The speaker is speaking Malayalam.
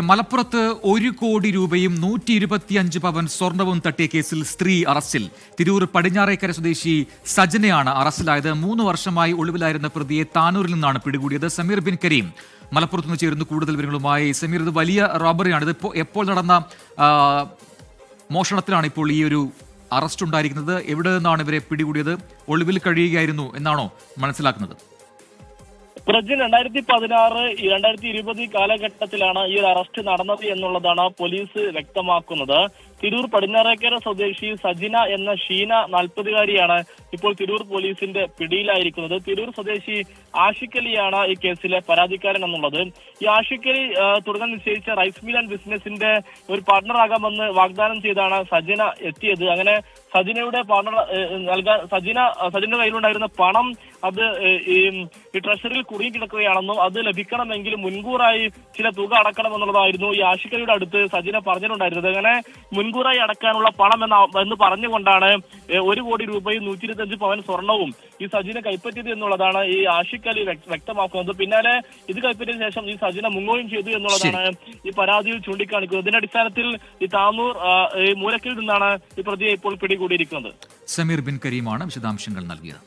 മലപ്പുറത്ത് ഒരു കോടി രൂപയും നൂറ്റി ഇരുപത്തിയഞ്ച് പവൻ സ്വർണവും തട്ടിയ കേസിൽ സ്ത്രീ അറസ്റ്റിൽ. തിരൂർ പടിഞ്ഞാറേക്കര സ്വദേശി സജനയാണ് അറസ്റ്റിലായത്. മൂന്ന് വർഷമായി ഒളിവിലായിരുന്ന പ്രതിയെ താനൂരിൽ നിന്നാണ് പിടികൂടിയത്. സമീർ ബിൻ കരീം മലപ്പുറത്ത് നിന്ന് ചേരുന്നു. കൂടുതൽ വിവരങ്ങളുമായി സമീർ ഇത് വലിയ റോബറിയാണ് ഇത് എപ്പോൾ നടന്ന മോഷണത്തിലാണ് ഇപ്പോൾ ഈ ഒരു അറസ്റ്റ് ഉണ്ടായിരിക്കുന്നത്? എവിടെ നിന്നാണ് ഇവരെ പിടികൂടിയത്? ഒളിവിൽ കഴിയുകയായിരുന്നു എന്നാണോ മനസ്സിലാക്കുന്നത്? പ്രജിൻ രണ്ടായിരത്തി പതിനാറ് രണ്ടായിരത്തി ഇരുപത് കാലഘട്ടത്തിലാണ് ഈ ഒരു അറസ്റ്റ് നടന്നത് എന്നുള്ളതാണ് പോലീസ് വ്യക്തമാക്കുന്നത്. തിരൂർ പടിഞ്ഞാറേക്കര സ്വദേശി സജിന എന്ന ഷീന നാൽപ്പതുകാരിയാണ് ഇപ്പോൾ തിരൂർ പോലീസിന്റെ പിടിയിലായിരിക്കുന്നത്. തിരൂർ സ്വദേശി ആഷിഖ് അലിയാണ് ഈ കേസിലെ പരാതിക്കാരൻ എന്നുള്ളത് ഈ ആഷിഖ് അലി തുടങ്ങാൻ നിശ്ചയിച്ച റൈസ് മിൽ ആൻഡ് ബിസിനസിന്റെ ഒരു പാർട്ണറാകാമെന്ന് വാഗ്ദാനം ചെയ്താണ് സജിന എത്തിയത്. അങ്ങനെ സജിനയുടെ പാർട്ണർ നൽകാൻ സജിന സജിന്റെ കയ്യിലുണ്ടായിരുന്ന പണം അത് ഈ ട്രഷറിയിൽ കുടുങ്ങി കിടക്കുകയാണെന്നും അത് ലഭിക്കണമെങ്കിൽ മുൻകൂറായി ചില തുക അടക്കണമെന്നുള്ളതായിരുന്നു ഈ ആഷിക്കലിയുടെ അടുത്ത് സജിന പറഞ്ഞിട്ടുണ്ടായിരുന്നത്. അങ്ങനെ മുൻകൂറായി അടക്കാനുള്ള പണം എന്ന എന്ന് പറഞ്ഞുകൊണ്ടാണ് ഒരു കോടി രൂപയും നൂറ്റി ഇരുപത്തഞ്ച് പവൻ സ്വർണവും ഈ സജിനെ കൈപ്പറ്റിയത് എന്നുള്ളതാണ് ഈ ആഷിഖ് അലി വ്യക്തമാക്കുന്നത്. പിന്നാലെ ഇത് കൈപ്പറ്റിയ ശേഷം ഈ സജിനെ മുങ്ങുകയും ചെയ്തു എന്നുള്ളതാണ് ഈ പരാതിയിൽ ചൂണ്ടിക്കാണിക്കുന്നത്. ഇതിന്റെ അടിസ്ഥാനത്തിൽ ഈ താമൂർ ഈ മൂലക്കിൽ നിന്നാണ് ഈ പ്രതിയെ ഇപ്പോൾ പിടികൂടിയിരിക്കുന്നത്. സമീർ ബിൻ കരീമാണ് വിശദാംശങ്ങൾ നൽകിയത്.